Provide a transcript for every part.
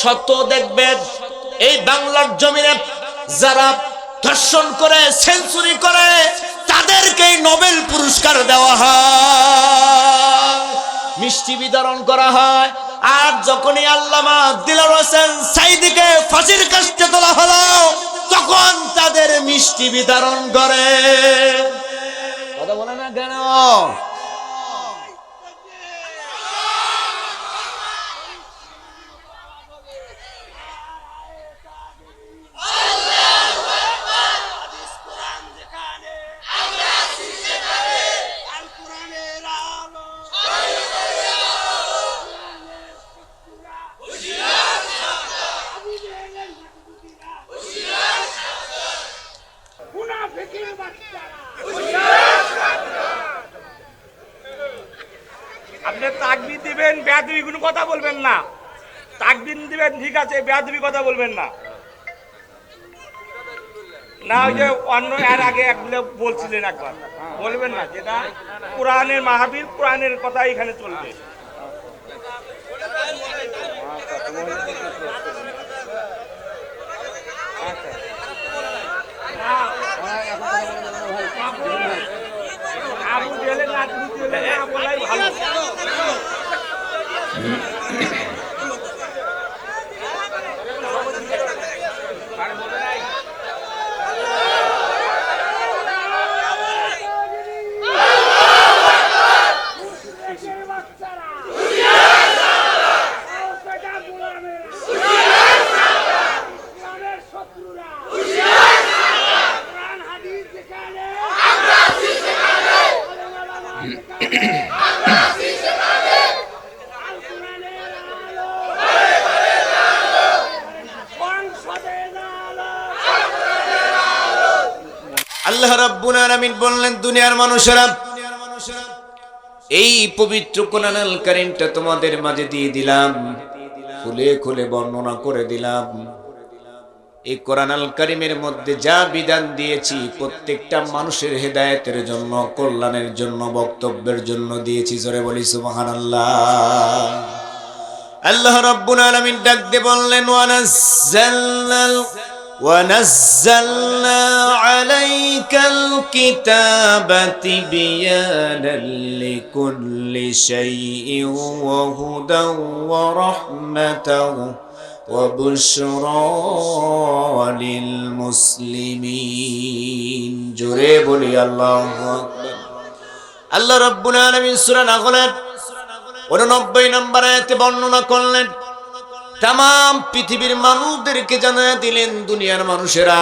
শত দেখবেন। এই বাংলার জমিনে যারা ধর্ষণ করে, সেঞ্চুরি করে, তাদেরকেই নোবেল পুরস্কার দেওয়া হয়। মিষ্টি বিতরণ করা হয়। আর যখনই আল্লামা দিলার হোসেন সাইদিকে ফাঁসির কাছে তোলা হলো, তখন তাদের মিষ্টি বিতরণ করে। কথা বলে না কেন মুনাফিকের বাচ্চারা আপনি তাকবি দিবেন, বেয়াদবি, কোনো কথা বলবেন না। তাকবিন দিবেন, ঠিক আছে, বেয়াদবি কথা বলবেন না। না, ওই যে অন্য এর আগে একগুলো বলছিলেন একবার। বলবেন না, যেটা কোরআনের মাহাবীর, কোরআনের কথা এখানে চলবে। আবু জেলে না তুমি জেলে না বলাই ভালো মুশরিকের বাচ্চারা আওতাটা গোলামের গোলামের শত্রুরা কোরআন হাদিস যেখানে আমরা আছি সেখানে আমরা আছি সেখানে আল কোরআনের আলো সংসদের আলো আল্লাহ রাব্বুল আলামিন বললেন, দুনিয়ার মানুষেরা, এই পবিত্র কোরআনুল কারীমটা তোমাদের মাঝে দিয়ে দিলাম, খুলে খুলে বর্ণনা করে দিলাম। এই কোরআনুল কারীমের মধ্যে যা বিধান দিয়েছি, প্রত্যেকটা মানুষের হেদায়েতের জন্য, কল্যাণের জন্য, বক্তব্যের জন্য দিয়েছি, জোরে বলি, সুবহানাল্লাহ। আল্লাহ রাব্বুল আলামিন ডাক দিয়ে বললেন ওয়ানাজ্জালনাল ونزلنا عليك الكتاب تبيانا لكل شيء وهدى ورحمة وبشرى للمسلمين جريب لي الله أكبر الله ربنا من سورة نغلت وننبي نمبر آيات بننا كلت তাম পৃথিবীর মানুষদেরকে জানা দিলেন দুনিয়ার মানুষেরা।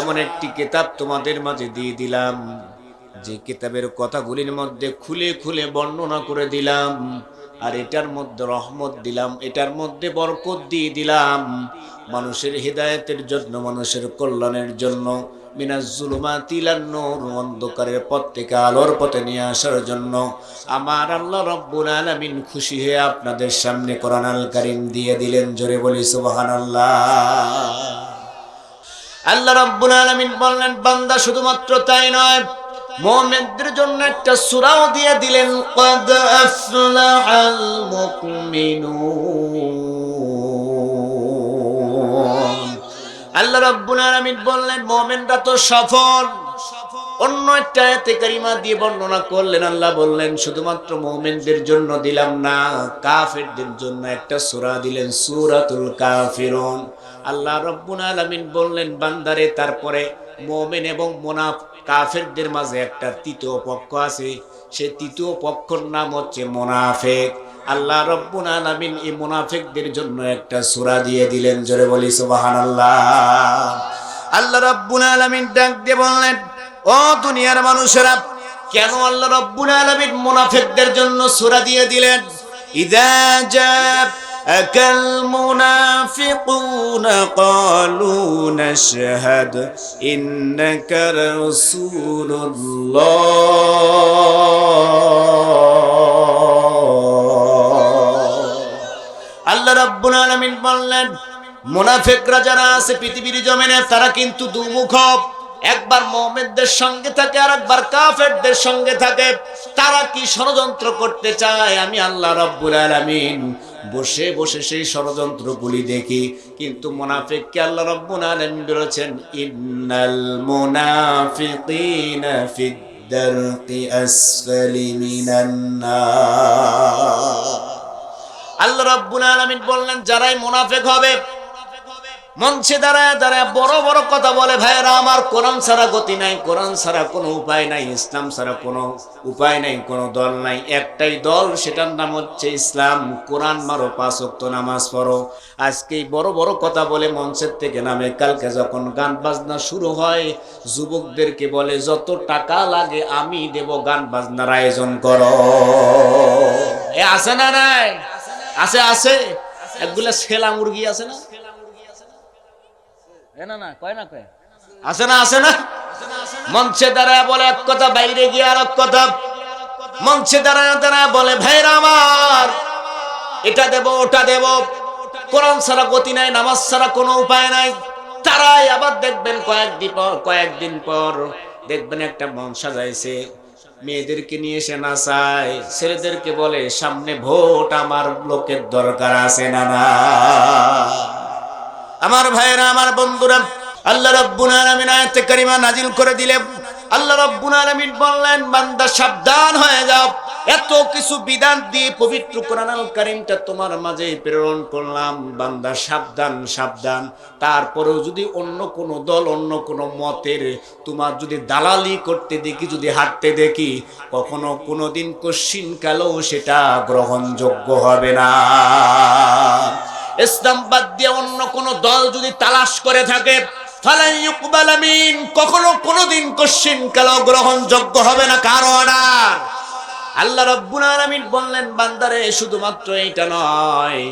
এমন একটি কেতাব তোমাদের মাঝে দিয়ে দিলাম। যে কিতাবের কথাগুলির মধ্যে খুলে খুলে বর্ণনা করে দিলাম, আর এটার মধ্যে রহমত দিলাম, এটার মধ্যে বরকত দিয়ে দিলাম মানুষের হৃদায়তের জন্য, মানুষের কল্যাণের জন্য। মিনাজুলুমাতিলান নূর, অন্ধকারের পথ থেকে আলোর পথে নিয়ে আসার জন্য। আমার আল্লাহ রব্বুল আলামিন খুশি হয়ে আপনাদের সামনে কোরআন আল কারীম দিয়ে দিলেন, জোরে বলি সুবহানাল্লাহ। আল্লাহ রাব্বুল আলামিন বললেন, বান্দা শুধুমাত্র তাই নয় মোমেনদের জন্য একটা সুরাও দিয়ে দিলেন, কদ আফলাহাল মুকমিনুন। আল্লাহ রাব্বুল আলামিন বললেন, মোমেনরা তো সফল। অন্য একটা আয়াতে কারিমা দিয়ে বর্ণনা করলেন, আল্লাহ বললেন, শুধুমাত্র মোমেনদের জন্য দিলাম না, কাফেরদের জন্য একটা সূরা দিলেন, সূরাতুল কাফিরুন। আল্লাহ রাব্বুল আলামিন বললেন, বান্দারে, তারপরে মোমেন এবং মোনাফ কাফেরদের মাঝে একটা তৃতীয় পক্ষ আছে। সে তৃতীয় পক্ষর নাম হচ্ছে মুনাফিক। আল্লাহ রব্বুল আলামিন এই মুনাফিকদের জন্য একটা সূরা দিয়ে দিলেন। জোরে বলি, সুবহানাল্লাহ। আল্লাহ আল্লাহ রব্বুল আলামিন ডাক দিয়ে বললেন, ও দুনিয়ার মানুষেরা, কেন আল্লাহ রব্বুল আলামিন মুনাফিকদের জন্য সূরা দিয়ে দিলেন? ইদা جاءك المنافقون قالوا نشهد إنك رسول الله আল্লাহ রাব্বুল আলামিন বললেন মুনাফিকরা যারা আছে পৃথিবীর জমিনে তারা কিন্তু দুমুখ একবার মুমিনদের সঙ্গে থাকে আর একবার কাফেরদের সঙ্গে থাকে তারা কি ষড়যন্ত্র করতে চায় আমি আল্লাহ রাব্বুল আলামিন বসে বসে সেই ষড়যন্ত্রগুলি দেখি। কিন্তু মোনাফিককে আল্লাহ রব্বুল আলামিন বলেছেন, ইন্নাল মুনাফিকিনা ফিদ দারকি আসফালি মিনান নার। আল্লাহ রাব্বুল আলামিন বললেন, যারাই মুনাফিক হবে মঞ্চে দাঁড়ায় দাঁড়ায় বড় বড় কথা বলে, ভাইয়েরা, আমার কোরআন ছাড়া গতি নাই, কোরআন ছাড়া কোনো উপায় নাই, ইসলাম ছাড়া কোনো উপায় নাই, কোনো দল নাই। একটাই দল, সেটার নাম হচ্ছে ইসলাম। কোরআন মারো, পাঁচ ওয়াক্ত নামাজ পড়ো। আজকে বড় বড় কথা বলে মঞ্চের থেকে নামে, কালকে যখন গান বাজনা শুরু হয়, যুবকদেরকে বলে, যত টাকা লাগে আমি দেব, গান বাজনার আয়োজন করো। এ, আছে না নাই? আছে আছে? একগুলা ছেলা মুরগি আছে না? না না, কয় না আছে না আছে না? মঞ্চে দাঁড়ায় বলে এক কথা, বাইরে গিয়ে আর এক কথা। মঞ্চে দাঁড়ায় দাঁড়ায় বলে, ভাইরা আমার, এটা দেব, ওটা দেব। কোরআন ছাড়া গতি নাই, নামাজ ছাড়া কোনো উপায় নাই। তারাই আবার দেখবেন কয়েকদিন পর কয়েকদিন পর দেখবেন একটা মন সাজাইছে। মেয়েদেরকে নিয়ে এসে নাচায়, ছেলেদেরকে বলে, সামনে ভোট আমার লোকের দরকার আছে না না? আমার ভাইয়েরা, আমার বন্ধুরা, আল্লাহ রাব্বুল আলামিন আয়াতে কারিমা নাজিল করে দিলে আল্লাহ রাব্বুল আলামিন বললেন, বান্দা সাবধান হয়ে যাও। এত কিছু বিধান দিয়ে পবিত্র কোরআন আল কারিমটা তোমার মাঝে প্রেরণ করলাম। বান্দা সাবধান সাবধান। তারপরেও যদি অন্য কোন দল, অন্য কোন মতের তোমার যদি দালালি করতে দেখি, যদি হাঁটতে দেখি, কখনো কোনোদিন কশ্চিন কালেও সেটা গ্রহণযোগ্য হবে না। ইসলাম বাদ দিয়ে অন্য কোন দল যদি তালাশ করে থাকে কখনো কোনোদিন কশ্চিন কাল গ্রহণযোগ্য হবে না, কারও অর্ডার? আল্লাহ রাব্বুল আলামিন বললেন, বান্দারে, শুধুমাত্র এইটা নয়,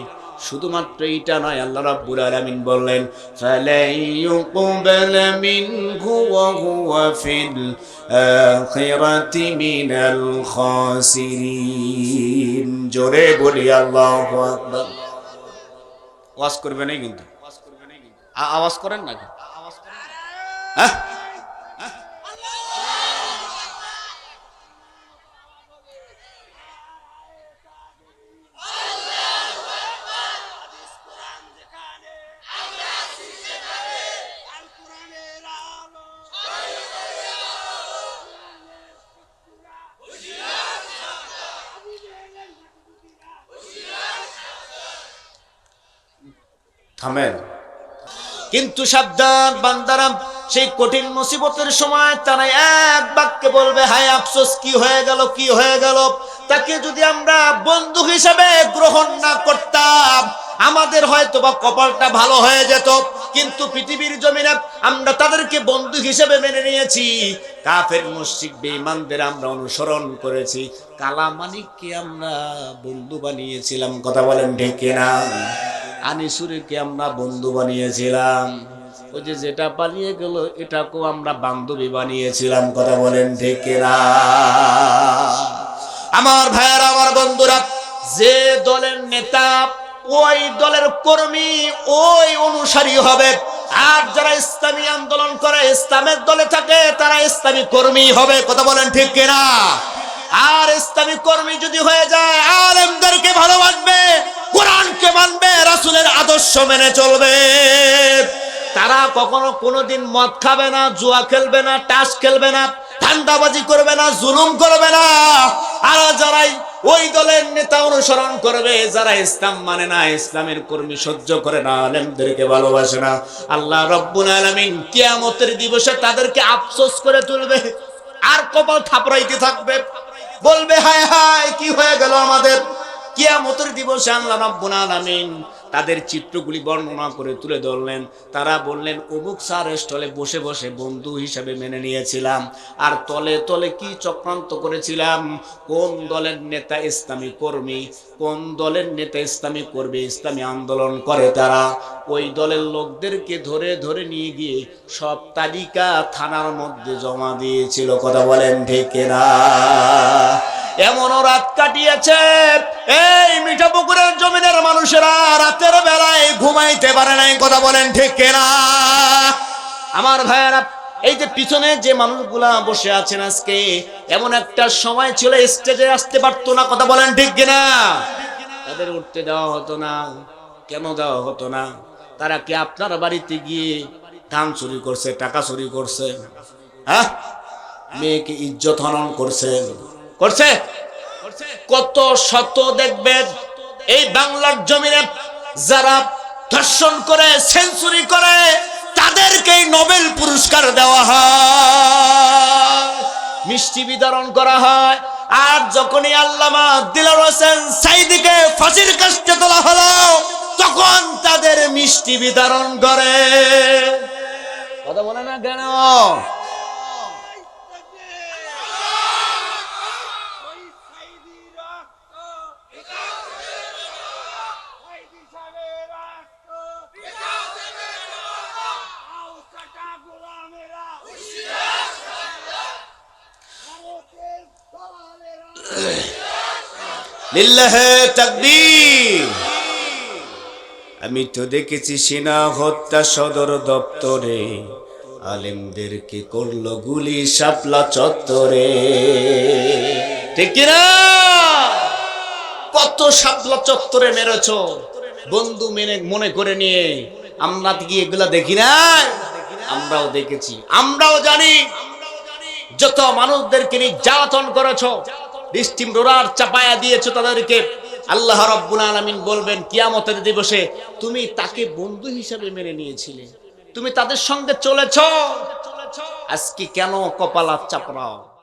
শুধুমাত্র এইটা নয়, আল্লাহ রাব্বুল আলামিন বললেন জোরে বলি, আল্লাহু ওয়াজ করবে নাই কিন্তু। আ- আওয়াজ করেন না হ্যাঁ? থামেন। কিন্তু সাবধান, বান্দারাম, সেই কঠিন মুসিবতের সময় তারা এক বাক্যে বলবে, হায় আফসোস, কি হয়ে গেল, কি হয়ে গেল? তাকে যদি আমরা বন্ধু হিসেবে গ্রহণ না করতাম, আমাদের হয়তো বা কপালটা ভালো হয়ে যেত। কিন্তু পৃথিবীর জমিনে আমরা তাদেরকে বন্ধু হিসেবে মেনে নিয়েছি। কাফের, মুশরিক, বেঈমানদের আমরা অনুসরণ করেছি। কালা মানিককে আমরা বন্ধু বানিয়েছিলাম, কথা বলেন ঠিক না আনিসুরিকে আমরা বন্ধু বানিয়েছিলাম? যে যেটা পালিয়ে গেল, এটাকেও আমরা বান্ধবী বানিয়েছিলাম, কথা বলেন ঠিক আমার আমার বন্ধুরা, যে দলের নেতা, ওই দলের কর্মী, ওই অনুসারী হবে। আর যারা ইসলামী আন্দোলন করে, ইসলামের দলে থাকে, তারা ইসলামী কর্মী হবে, কথা বলেন ঠিক কিনা? আর ইসলামী কর্মী যদি হয়ে যায়, আলেমদেরকে ভালোবাসবে, কোরআনকে মানবে আদর্শ মেনে চলবে। তারা কখনো কোনোদিন মদ খাবে না, জুয়া খেলবে না, টাস খেলবে না ঠান্ডাবাজি করবে না, জুলুম করবে না। আর যারাই ওই দলের নেতা অনুসরণ করবে, যারা ইসলাম মানে না, ইসলামের কর্মী সহ্য করে না, আলেমদেরকে ভালোবাসে না। আল্লাহ রব্বুল আলামিন কিয়ামতের দিবসে তাদেরকে আফসোস করে তুলবে, আর কপাল থাপড়াইতে থাকবে। বলবে, হায় হায়, কি হয়ে গেল আমাদের? কিয়ামতের দিবসে আল্লাহ রাব্বুল আলামিন তাদের চিত্রগুলি বর্ণনা করে তুলে ধরলেন। তারা বললেন, অমুক স্যার স্টলে বসে বসে বন্ধু হিসাবে মেনে নিয়েছিলাম। আর তলে তলে কি চক্রান্ত করেছিলাম? কোন দলের নেতা ইসলামী কর্মী? কোন দলের নেতা ইসলামী কর্মী ইসলামী আন্দোলন করে তারা? ওই দলের লোকদেরকে ধরে ধরে নিয়ে গিয়ে সব তালিকা থানার মধ্যে জমা দিয়েছিল। কথা বলেন, ঠিক না? এমনও রাত কাটিয়েছে। এই মিঠা পুকুরের জমিনের মানুষেরা রাতের বেলায় ঘুমাইতে পারে নাই, কথা বলেন ঠিক না আমার ভাইয়েরা, এই যে পিছনে যে মানুষগুলা বসে আছেন আজকে, এমন একটা সময় ছিল, স্টেজে আসতে পারতো না, কথা বলেন ঠিক কিনা? তাদের উঠতে দেওয়া হতো না, কেন দেওয়া হতো না? তারা কি আপনার বাড়িতে গিয়ে ধান চুরি করছে, টাকা চুরি করছে? হ্যাঁ? মেয়েকে ইজ্জত হনন করছে। করছে? কত শত দেখবেন, এই বাংলার জমিনে যারা ধর্ষণ করে, সেঞ্চুরি করে, তাদেরকেই নোবেল পুরস্কার দেওয়া হয়। মিষ্টি বিতরণ করা হয়। আর যখনই আল্লামা দিলার হোসেন সাইদিকে ফাঁসির কাছে তোলা হলো, তখন তাদের মিষ্টি বিতরণ করে। কথা বলে না কেন? তাকবীর। আমি তো দেখেছি সেনা হত্যা সদর দপ্তরে। আলেমদেরকে করল গুলি শাপলা চত্বরে। ঠিক কিনা? কত শাপলা চত্বরে মেরেছ? বন্ধু মেনে মনে করে নিয়ে আমরা কি এগুলা দেখি না আমরাও দেখেছি। আমরাও জানি। যত মানুষদেরকে নির্যাতন করেছ স্টিম রোলার চাপায়া দিয়েছ তাদেরকে। আল্লাহ রব্বুল আলমিন বলবেন, কিয়ামতের দিবসে তুমি তাকে বন্ধু হিসাবে মেনে নিয়েছিলে। তুমি তাদের সঙ্গে চলেছ। আজকে কেন কপালা চাপড়াও?